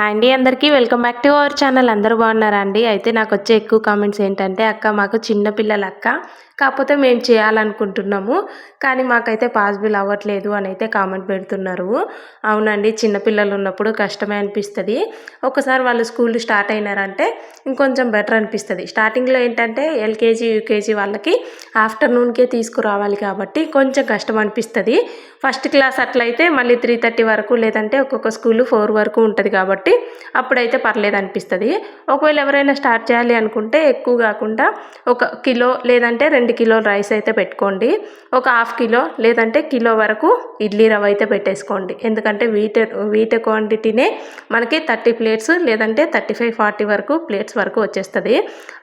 అండి అందరికీ welcome back to our channel. అందరూ బాగున్నారా అండి అయితే నాకు వచ్చే ఎక్కువ కామెంట్స్ ఏంటంటే అక్క మాకు చిన్నపిల్లల అక్క. కాకపోతే మేము చేయాలనుకుంటున్నాము కానీ మాకైతే పాసిబుల్ అవ్వట్లేదు అని అయితే కామెంట్ పెడుతున్నారు. అవునండి చిన్నపిల్లలు ఉన్నప్పుడు కష్టమే అనిపిస్తుంది. ఒకసారి వాళ్ళు స్కూల్ స్టార్ట్ అయినారంటే ఇంకొంచెం బెటర్ అనిపిస్తుంది. స్టార్టింగ్లో ఏంటంటే ఎల్కేజీ యూకేజీ వాళ్ళకి ఆఫ్టర్నూన్కే తీసుకురావాలి కాబట్టి కొంచెం కష్టం అనిపిస్తుంది. ఫస్ట్ క్లాస్ అట్లయితే మళ్ళీ త్రీ థర్టీ వరకు లేదంటే ఒక్కొక్క స్కూల్ ఫోర్ వరకు ఉంటుంది కాబట్టి కాబట్టి అప్పుడైతే పర్లేదు అనిపిస్తుంది. ఒకవేళ ఎవరైనా స్టార్ట్ చేయాలి అనుకుంటే ఎక్కువ కాకుండా ఒక కిలో లేదంటే రెండు కిలోల రైస్ అయితే పెట్టుకోండి. ఒక హాఫ్ కిలో లేదంటే కిలో వరకు ఇడ్లీ రవ్వ అయితే పెట్టేసుకోండి. ఎందుకంటే వీట వీట క్వాంటిటీనే మనకి థర్టీ ప్లేట్స్ లేదంటే థర్టీ ఫైవ్ ఫార్టీ వరకు ప్లేట్స్ వరకు వచ్చేస్తుంది.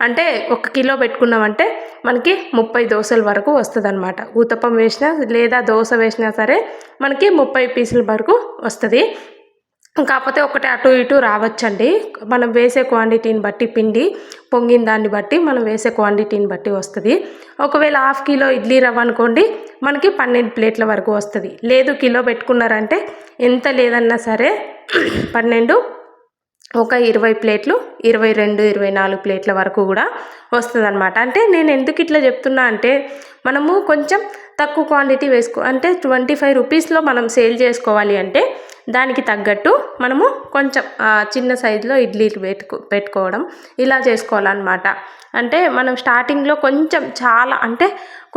అంటే ఒక కిలో పెట్టుకున్నామంటే మనకి ముప్పై దోశల వరకు వస్తుంది అనమాట ఊతప్పం వేసినా లేదా దోశ వేసినా సరే మనకి ముప్పై పీసుల వరకు వస్తుంది. కాకపోతే ఒకటి అటు ఇటు రావచ్చండి. మనం వేసే క్వాంటిటీని బట్టి పిండి పొంగిన దాన్ని బట్టి మనం వేసే క్వాంటిటీని బట్టి వస్తుంది. ఒకవేళ హాఫ్ కిలో ఇడ్లీ రవ్వ అనుకోండి మనకి పన్నెండు ప్లేట్ల వరకు వస్తుంది. లేదు కిలో పెట్టుకున్నారంటే ఎంత లేదన్నా సరే పన్నెండు ఒక ఇరవై ప్లేట్లు ఇరవై రెండు ఇరవై నాలుగు ప్లేట్ల వరకు కూడా వస్తుంది అనమాట అంటే నేను ఎందుకు ఇట్లా చెప్తున్నా అంటే మనము కొంచెం తక్కువ క్వాంటిటీ వేసుకో అంటే ట్వంటీ ఫైవ్ రూపీస్లో మనం సేల్ చేసుకోవాలి అంటే దానికి తగ్గట్టు మనము కొంచెం చిన్న సైజులో ఇడ్లీలు పెట్టుకు పెట్టుకోవడం ఇలా చేసుకోవాలన్నమాట. అంటే మనం స్టార్టింగ్లో కొంచెం చాలా అంటే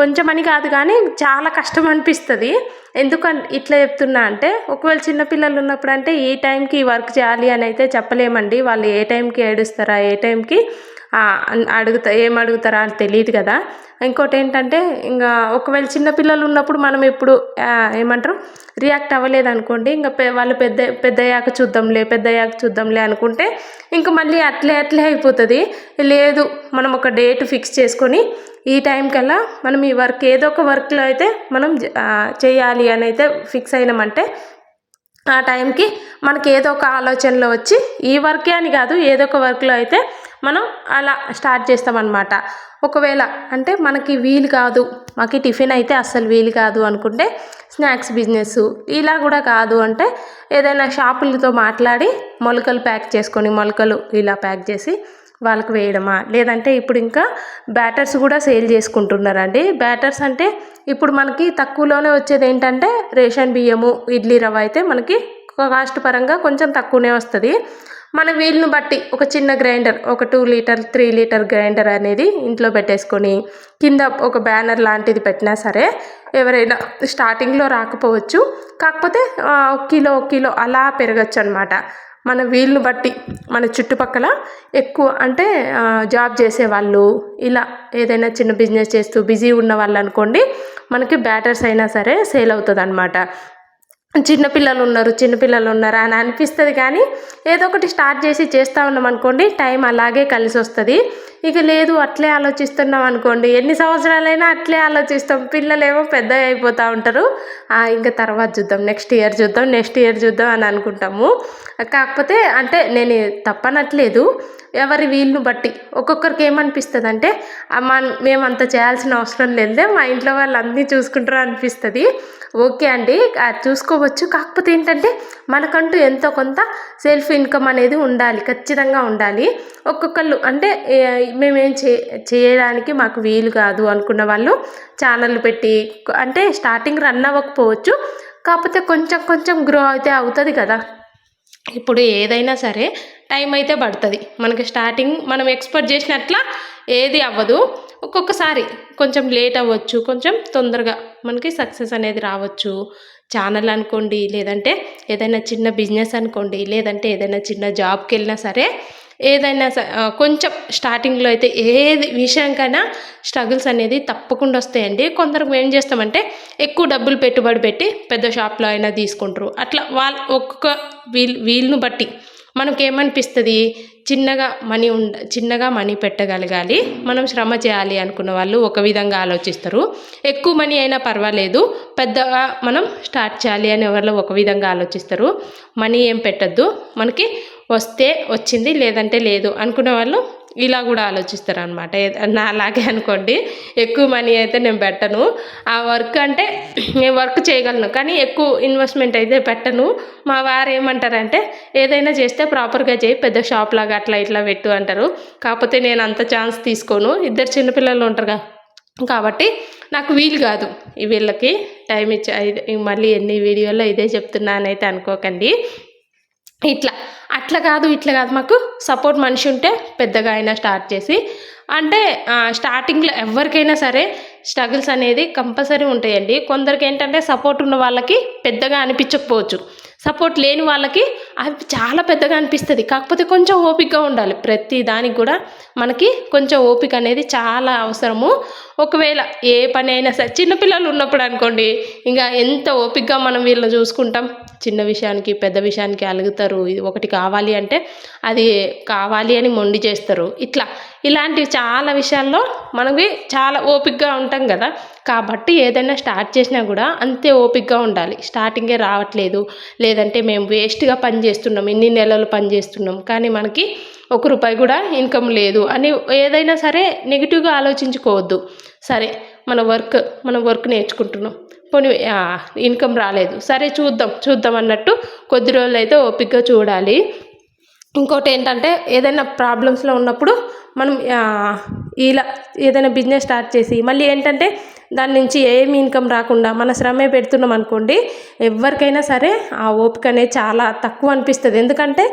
కొంచెం అని కాదు కానీ చాలా కష్టం అనిపిస్తుంది. ఎందుకంటే ఇట్లా చెప్తున్నా అంటే ఒకవేళ చిన్నపిల్లలు ఉన్నప్పుడు అంటే ఈ టైంకి వర్క్ చేయాలి అని అయితే చెప్పలేమండి. వాళ్ళు ఏ టైంకి ఏడుస్తారా ఏ టైంకి అడుగుతా ఏం అడుగుతారా అని తెలియదు కదా. ఇంకోటి ఏంటంటే ఇంకా ఒకవేళ చిన్నపిల్లలు ఉన్నప్పుడు మనం ఎప్పుడు ఏమంటారు రియాక్ట్ అవ్వలేదు అనుకోండి ఇంకా వాళ్ళు పెద్ద పెద్దయ్యాక చూద్దాంలే పెద్దయ్యాక చూద్దాంలే అనుకుంటే ఇంకా మళ్ళీ అట్లే అట్లే అయిపోతుంది. లేదు మనం ఒక డేట్ ఫిక్స్ చేసుకొని ఈ టైం కల్లా మనం ఈ వర్క్ ఏదో ఒక వర్క్లో అయితే మనం చేయాలి అని అయితే ఫిక్స్ అయినామంటే ఆ టైంకి మనకి ఏదో ఒక ఆలోచనలో వచ్చి ఈ వర్కే అని కాదు ఏదో ఒక వర్క్లో అయితే మనం అలా స్టార్ట్ చేస్తామన్నమాట. ఒకవేళ అంటే మనకి వీలు కాదు మాకు టిఫిన్ అయితే అస్సలు వీలు కాదు అనుకుంటే స్నాక్స్ బిజినెస్ ఇలా కూడా కాదు అంటే ఏదైనా షాపులతో మాట్లాడి మొలకలు ప్యాక్ చేసుకొని మొలకలు ఇలా ప్యాక్ చేసి వాళ్ళకి వేయడమా? లేదంటే ఇప్పుడు ఇంకా బ్యాటర్స్ కూడా సేల్ చేసుకుంటున్నారండి. బ్యాటర్స్ అంటే ఇప్పుడు మనకి తక్కువలోనే వచ్చేది ఏంటంటే రేషన్ బియ్యము ఇడ్లీ రవ్వ అయితే మనకి కాస్ట్ పరంగా కొంచెం తక్కువనే వస్తుంది. మన వీలును బట్టి ఒక చిన్న గ్రైండర్ ఒక two litre three litre grinder అనేది ఇంట్లో పెట్టేసుకొని కింద ఒక బ్యానర్ లాంటిది పెట్టినా సరే ఎవరైనా స్టార్టింగ్లో రాకపోవచ్చు. కాకపోతే కిలో కిలో అలా పెరగచ్చు అనమాట మన వీలును బట్టి మన చుట్టుపక్కల ఎక్కువ అంటే జాబ్ చేసే వాళ్ళు ఇలా ఏదైనా చిన్న బిజినెస్ చేస్తూ బిజీ ఉన్న వాళ్ళు అనుకోండి మనకి బ్యాటర్స్ అయినా సరే సేల్ అవుతుంది అనమాట చిన్నపిల్లలు ఉన్నారు చిన్నపిల్లలు ఉన్నారు అని అనిపిస్తుంది కానీ ఏదో ఒకటి స్టార్ట్ చేసి చేస్తూ ఉన్నాం అనుకోండి టైం అలాగే కలిసి వస్తుంది. ఇక లేదు అట్లే ఆలోచిస్తున్నాం అనుకోండి ఎన్ని సంవత్సరాలైనా అట్లే ఆలోచిస్తాం పిల్లలేమో పెద్ద అయిపోతూ ఉంటారు. ఇంకా తర్వాత చూద్దాం నెక్స్ట్ ఇయర్ చూద్దాం నెక్స్ట్ ఇయర్ చూద్దాం అని అనుకుంటాము. కాకపోతే అంటే నేను తప్పనట్లేదు ఎవరి వీలును బట్టి. ఒక్కొక్కరికి ఏమనిపిస్తుంది అంటే మన మేము అంత చేయాల్సిన అవసరం లేదే మా ఇంట్లో వాళ్ళు అన్నీ చూసుకుంటారు అనిపిస్తుంది. ఓకే అండి చూసుకోవచ్చు. కాకపోతే ఏంటంటే మనకంటూ ఎంతో కొంత సెల్ఫ్ ఇన్కమ్ అనేది ఉండాలి ఖచ్చితంగా ఉండాలి. ఒక్కొక్కళ్ళు అంటే మేమేం చే చేయడానికి మాకు వీలు కాదు అనుకున్న వాళ్ళు ఛానల్ పెట్టి అంటే స్టార్టింగ్ రన్ అవ్వకపోవచ్చు. కాకపోతే కొంచెం కొంచెం గ్రో అయితే అవుతుంది కదా. ఇప్పుడు ఏదైనా సరే టైం అయితే పడుతుంది. మనకి స్టార్టింగ్ మనం ఎక్స్పెక్ట్ చేసినట్ల ఏది అవ్వదు. ఒక్కొక్కసారి కొంచెం లేట్ అవ్వచ్చు కొంచెం తొందరగా మనకి సక్సెస్ అనేది రావచ్చు. ఛానల్ అనుకోండి లేదంటే ఏదైనా చిన్న బిజినెస్ అనుకోండి లేదంటే ఏదైనా చిన్న జాబ్కి వెళ్ళినా సరే ఏదైనా కొంచెం స్టార్టింగ్లో అయితే ఏది విషయంకైనా స్ట్రగుల్స్ అనేది తప్పకుండా వస్తాయండి. కొందరు ఏం చేస్తామంటే ఎక్కువ డబ్బులు పెట్టుబడి పెట్టి పెద్ద షాప్లో అయినా తీసుకుంటారు. అట్లా వాళ్ళ ఒక్కొక్క వీల్ వీల్ను బట్టి మనకేమనిపిస్తుంది? చిన్నగా మనీ ఉండ చిన్నగా మనీ పెట్టగలగాలి. మనం శ్రమ చేయాలి అనుకున్న వాళ్ళు ఒక విధంగా ఆలోచిస్తారు. ఎక్కువ మనీ అయినా పర్వాలేదు. పెద్దగా మనం స్టార్ట్ చేయాలి అనే వాళ్ళు ఒక విధంగా ఆలోచిస్తారు. మనీ ఏం పెట్టద్దు. మనకి వస్తే వచ్చింది లేదంటే లేదు అనుకునే వాళ్ళు ఇలా కూడా ఆలోచిస్తారు అనమాట నాలాగే అనుకోండి ఎక్కువ మనీ అయితే నేను పెట్టను. ఆ వర్క్ అంటే నేను వర్క్ చేయగలను కానీ ఎక్కువ ఇన్వెస్ట్మెంట్ అయితే పెట్టను. మా వారు ఏమంటారంటే ఏదైనా చేస్తే ప్రాపర్గా చేయి పెద్ద షాప్ లాగా అట్లా ఇట్లా పెట్టు అంటారు. కాకపోతే నేను అంత ఛాన్స్ తీసుకోను. ఇద్దరు చిన్నపిల్లలు ఉంటారుగా కాబట్టి నాకు వీలు కాదు ఈ వీళ్ళకి. టైం ఇచ్చే మళ్ళీ ఎన్ని వీడియోలో ఇదే చెప్తున్నానైతే అనుకోకండి. ఇట్లా అట్లా కాదు ఇట్లా కాదు. మాకు సపోర్ట్ మనిషి ఉంటే పెద్దగా అయినా స్టార్ట్ చేసి అంటే స్టార్టింగ్లో ఎవరికైనా సరే స్ట్రగుల్స్ అనేది కంపల్సరీ ఉంటాయండి. కొందరికి ఏంటంటే సపోర్ట్ ఉన్న వాళ్ళకి పెద్దగా అనిపించకపోవచ్చు. సపోర్ట్ లేని వాళ్ళకి అది చాలా పెద్దగా అనిపిస్తుంది. కాకపోతే కొంచెం ఓపికగా ఉండాలి. ప్రతి దానికి కూడా మనకి కొంచెం ఓపిక అనేది చాలా అవసరము. ఒకవేళ ఏ పని అయినా సరే చిన్నపిల్లలు ఉన్నప్పుడు అనుకోండి ఇంకా ఎంత ఓపికగా మనం వీళ్ళని చూసుకుంటాం. చిన్న విషయానికి పెద్ద విషయానికి అలుగుతారు. ఇది ఒకటి కావాలి అంటే అది కావాలి అని మొండి చేస్తారు. ఇట్లా. ఇలాంటివి చాలా విషయాల్లో మనకి చాలా ఓపిక్గా ఉంటాం కదా. కాబట్టి ఏదైనా స్టార్ట్ చేసినా కూడా అంతే ఓపిక్గా ఉండాలి. స్టార్టింగే రావట్లేదు. లేదంటే మేము వేస్ట్గా పని చేస్తున్నాం. ఇన్ని నెలలు పని చేస్తున్నాం. కానీ మనకి ఒక రూపాయి కూడా ఇన్కమ్ లేదు అని ఏదైనా సరే నెగిటివ్గా ఆలోచించుకోవద్దు. సరే. మన వర్క్ మన వర్క్ నేర్చుకుంటున్నాం. పోనీ ఇన్కమ్ రాలేదు. సరే చూద్దాం చూద్దాం అన్నట్టు కొద్ది రోజులు అయితే ఓపికగా చూడాలి. ఇంకోటి ఏంటంటే ఏదైనా ప్రాబ్లమ్స్లో ఉన్నప్పుడు మనం ఇలా ఏదైనా బిజినెస్ స్టార్ట్ చేసి మళ్ళీ ఏంటంటే దాని నుంచి ఏమి ఇన్కమ్ రాకుండా మన శ్రమే పెడుతున్నాం అనుకోండి ఎవరికైనా సరే ఆ ఓపిక అనేది చాలా తక్కువ అనిపిస్తుంది. ఎందుకంటే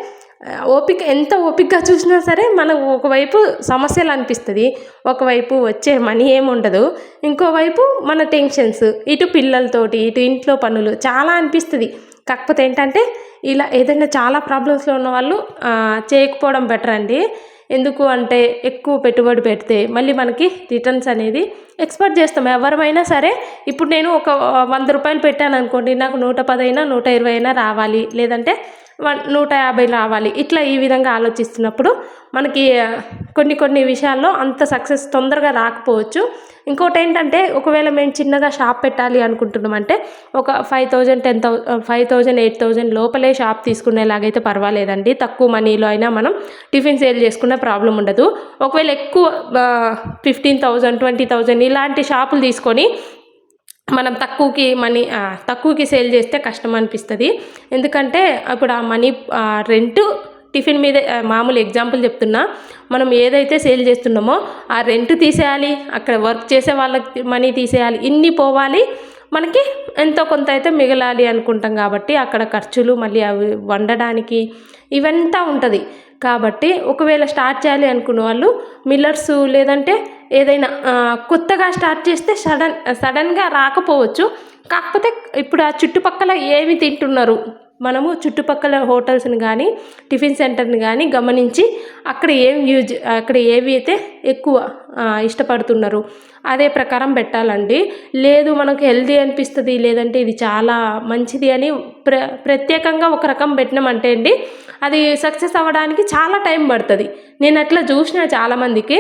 ఓపిక ఎంత ఓపికగా చూసినా సరే మనకు ఒకవైపు సమస్యలు అనిపిస్తుంది ఒకవైపు వచ్చే మనీ ఏముండదు ఉండదు ఇంకోవైపు మన టెన్షన్స్ ఇటు పిల్లలతోటి ఇటు ఇంట్లో పనులు చాలా అనిపిస్తుంది. కాకపోతే ఏంటంటే ఇలా ఏదైనా చాలా ప్రాబ్లమ్స్లో ఉన్న వాళ్ళు చేయకపోవడం బెటర్ అండి. ఎందుకు అంటే ఎక్కువ పెట్టుబడి పెడితే మళ్ళీ మనకి రిటర్న్స్ అనేది ఎక్స్పెక్ట్ చేస్తాం. ఎవరమైనా సరే ఇప్పుడు నేను ఒక వంద రూపాయలు పెట్టాను అనుకోండి నాకు నూట పదైనా నూట ఇరవై అయినా రావాలి. లేదంటే వన్ నూట యాభై రావాలి. ఇట్లా ఈ విధంగా ఆలోచిస్తున్నప్పుడు మనకి కొన్ని కొన్ని విషయాల్లో అంత సక్సెస్ తొందరగా రాకపోవచ్చు. ఇంకోటి ఏంటంటే ఒకవేళ మేము చిన్నగా షాప్ పెట్టాలి అనుకుంటున్నామంటే ఒక five thousand ten thou five thousand eight thousand లోపలే షాప్ తీసుకునేలాగైతే పర్వాలేదండి. తక్కువ మనీలో అయినా మనం టిఫిన్ సేల్ చేసుకునే ప్రాబ్లం ఉండదు. ఒకవేళ ఎక్కువ ఫిఫ్టీన్ థౌజండ్ ట్వంటీ థౌజండ్ ఇలాంటి షాపులు తీసుకొని మనం తక్కువకి మనీ తక్కువకి సేల్ చేస్తే కష్టం అనిపిస్తుంది. ఎందుకంటే అప్పుడు ఆ మనీ రెంట్ టిఫిన్ మీద మామూలు ఎగ్జాంపుల్ చెప్తున్నా. మనం ఏదైతే సేల్ చేస్తున్నామో ఆ రెంట్ తీసేయాలి అక్కడ వర్క్ చేసే వాళ్ళకి మనీ తీసేయాలి ఇన్ని పోవాలి. మనకి ఎంతో కొంత అయితే మిగలాలి అనుకుంటాం కాబట్టి అక్కడ ఖర్చులు మళ్ళీ అవి వండడానికి ఇవంతా ఉంటుంది. కాబట్టి ఒకవేళ స్టార్ట్ చేయాలి అనుకున్న వాళ్ళు మిల్లర్స్ లేదంటే ఏదైనా కొత్తగా స్టార్ట్ చేస్తే సడన్ సడన్గా రాకపోవచ్చు. కాకపోతే ఇప్పుడు ఆ చుట్టుపక్కల ఏమి తింటున్నారు? మనము చుట్టుపక్కల హోటల్స్ని కానీ టిఫిన్ సెంటర్ని కానీ గమనించి అక్కడ ఏం యూజ్ అక్కడ ఏవి అయితే ఎక్కువ ఇష్టపడుతున్నారు అదే ప్రకారం పెట్టాలండి. లేదు మనకు హెల్దీ అనిపిస్తుంది లేదంటే ఇది చాలా మంచిది అని ప్ర ప్రత్యేకంగా ఒక రకం పెట్టినామంటే అండి అది సక్సెస్ అవ్వడానికి చాలా టైం పడుతుంది. నేను అట్లా చూసిన చాలామందికి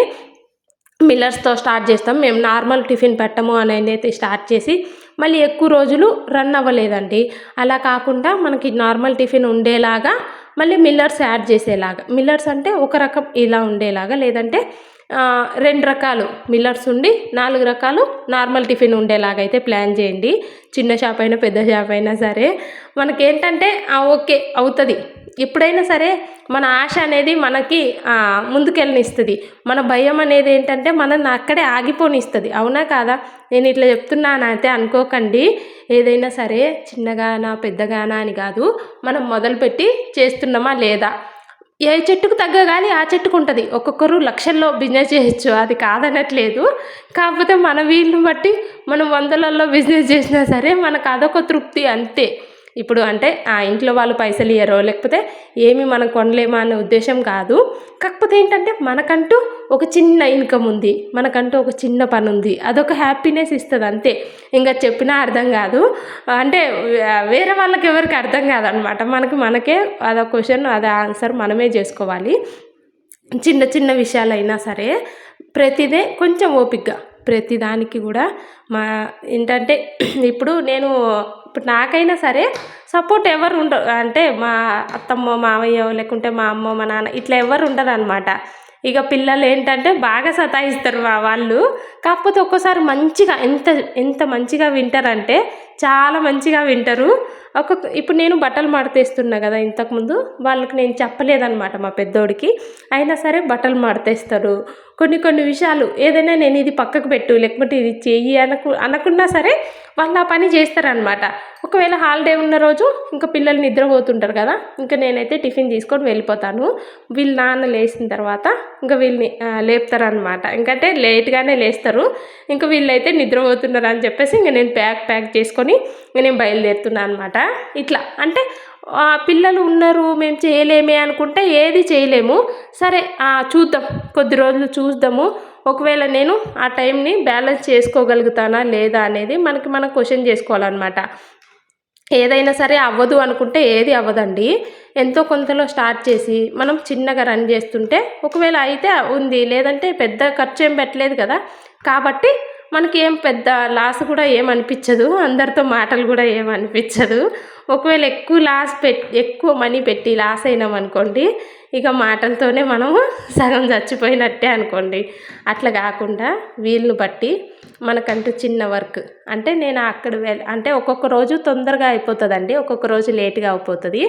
మిల్లర్స్తో స్టార్ట్ చేస్తాం. మేము నార్మల్ టిఫిన్ పెట్టము అని అయితే స్టార్ట్ చేసి మళ్ళీ ఎక్కువ రోజులు రన్ అవ్వలేదండి. అలా కాకుండా మనకి నార్మల్ టిఫిన్ ఉండేలాగా మళ్ళీ మిల్లర్స్ యాడ్ చేసేలాగా. మిల్లర్స్ అంటే ఒక రకం ఇలా ఉండేలాగా లేదంటే రెండు రకాలు మిల్లర్స్ ఉండి నాలుగు రకాలు నార్మల్ టిఫిన్ ఉండేలాగా అయితే ప్లాన్ చేయండి. చిన్న షాప్ అయినా పెద్ద షాప్ అయినా సరే. మనకేంటంటే ఓకే అవుతుంది. ఎప్పుడైనా సరే మన ఆశ అనేది మనకి ముందుకెళ్ళనిస్తుంది. మన భయం అనేది ఏంటంటే మనల్ని అక్కడే ఆగిపోనిస్తుంది. అవునా కాదా? నేను ఇట్లా చెప్తున్నాను అయితే అనుకోకండి. ఏదైనా సరే చిన్నగానా పెద్దగానా అని కాదు మనం మొదలుపెట్టి చేస్తున్నామా లేదా? ఏ చెట్టుకు తగ్గ కానీ ఆ చెట్టుకు ఉంటుంది ఒక్కొక్కరు లక్షల్లో బిజినెస్ చేయొచ్చు. అది కాదనట్లేదు. కాకపోతే మన వీళ్ళని బట్టి మనం వందలల్లో బిజినెస్ చేసినా సరే మనకు అదొక తృప్తి అంతే. ఇప్పుడు అంటే ఆ ఇంట్లో వాళ్ళు పైసలు ఇయ్యరో లేకపోతే ఏమి మనం కొనలేమా అనే ఉద్దేశం కాదు. కాకపోతే ఏంటంటే మనకంటూ ఒక చిన్న ఇన్కమ్ ఉంది మనకంటూ ఒక చిన్న పని ఉంది అదొక హ్యాపీనెస్ ఇస్తుంది అంతే. ఇంకా చెప్పినా అర్థం కాదు. అంటే వేరే వాళ్ళకి ఎవరికి అర్థం కాదనమాట. మనకి మనకే అదొక క్వశ్చన్ అదే ఆన్సర్ మనమే చేసుకోవాలి. చిన్న చిన్న విషయాలైనా సరే ప్రతిదే కొంచెం ఓపిక్గా ప్రతిదానికి కూడా మా ఏంటంటే ఇప్పుడు నేను ఇప్పుడు నాకైనా సరే సపోర్ట్ ఎవరు ఉండరు అంటే మా అత్తమ్మ మావయ్య లేకుంటే మా అమ్మ మా నాన్న ఇట్లా ఎవరు ఉండరు అనమాట ఇక పిల్లలు ఏంటంటే బాగా సతాయిస్తారు మా వాళ్ళు. కాకపోతే ఒక్కోసారి మంచిగా ఎంత ఎంత మంచిగా వింటారంటే చాలా మంచిగా వింటారు. ఒక్కొక్క ఇప్పుడు నేను బట్టలు మడతేస్తున్నా కదా ఇంతకుముందు వాళ్ళకి నేను చెప్పలేదన్నమాట మా పెద్దోడికి. అయినా సరే బట్టలు మడతేస్తారు. కొన్ని కొన్ని విషయాలు ఏదైనా నేను ఇది పక్కకు పెట్టు లేకపోతే ఇది చెయ్యి అనకు అనకున్నా సరే వాళ్ళు ఆ పని చేస్తారనమాట ఒకవేళ హాలిడే ఉన్న రోజు ఇంకా పిల్లలు నిద్రపోతుంటారు కదా ఇంకా నేనైతే టిఫిన్ తీసుకొని వెళ్ళిపోతాను. వీళ్ళ నాన్న లేచిన తర్వాత ఇంకా వీళ్ళని లేపుతారనమాట ఇంకంటే లేట్గానే లేస్తారు. ఇంకా వీళ్ళైతే నిద్రపోతున్నారు అని చెప్పేసి ఇంకా నేను ప్యాక్ ప్యాక్ చేసుకొని ఇంకా నేను బయలుదేరుతున్నాను అనమాట ఇట్లా. అంటే పిల్లలు ఉన్నారు మేము చేయలేమే అనుకుంటే ఏది చేయలేము. సరే చూద్దాం. కొద్ది రోజులు చూద్దాము. ఒకవేళ నేను ఆ టైంని బ్యాలెన్స్ చేసుకోగలుగుతానా లేదా అనేది మనకి మనం క్వశ్చన్ చేసుకోవాలన్నమాట. ఏదైనా సరే అవ్వదు అనుకుంటే ఏది అవ్వదండి. ఎంతో కొంతలో స్టార్ట్ చేసి మనం చిన్నగా రన్ చేస్తుంటే ఒకవేళ అయితే ఉంది లేదంటే పెద్ద ఖర్చు ఏం పెట్టలేదు కదా. కాబట్టి మనకి ఏం పెద్ద లాస్ కూడా ఏమనిపించదు అందరితో మాటలు కూడా ఏమనిపించదు ఒకవేళ ఎక్కువ లాస్ పెట్ ఎక్కువ మనీ పెట్టి లాస్ అయినాం అనుకోండి ఇక మాటలతోనే మనము సగం చచ్చిపోయినట్టే అనుకోండి. అట్లా కాకుండా వీళ్ళని బట్టి మనకంటూ చిన్న వర్క్. అంటే నేను అక్కడ వెళ్ళి అంటే ఒక్కొక్క రోజు తొందరగా అయిపోతుందండి. ఒక్కొక్క రోజు లేట్గా అయిపోతుంది.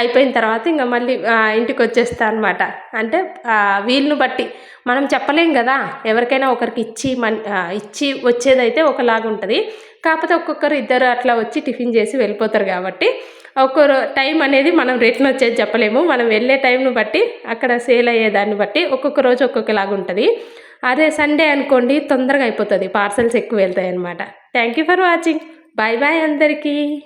అయిపోయిన తర్వాత ఇంకా మళ్ళీ ఇంటికి వచ్చేస్తా అనమాట అంటే వీళ్ళని బట్టి మనం చెప్పలేం కదా. ఎవరికైనా ఒకరికి ఇచ్చి మన్ ఇచ్చి వచ్చేదైతే ఒకలాగా ఉంటుంది కాకపోతే ఒక్కొక్కరు ఇద్దరు అట్లా వచ్చి టిఫిన్ చేసి వెళ్ళిపోతారు కాబట్టి ఒక్కో టైం అనేది మనం రిటర్న్ వచ్చేది చెప్పలేము. మనం వెళ్ళే టైంను బట్టి అక్కడ సేల్ అయ్యేదాన్ని బట్టి ఒక్కొక్క రోజు ఒక్కొక్కలాగా ఉంటుంది. అదే సండే అనుకోండి తొందరగా అయిపోతుంది. పార్సల్స్ ఎక్కువ వెళ్తాయి అనమాట thank you for watching. Bye bye అందరికీ.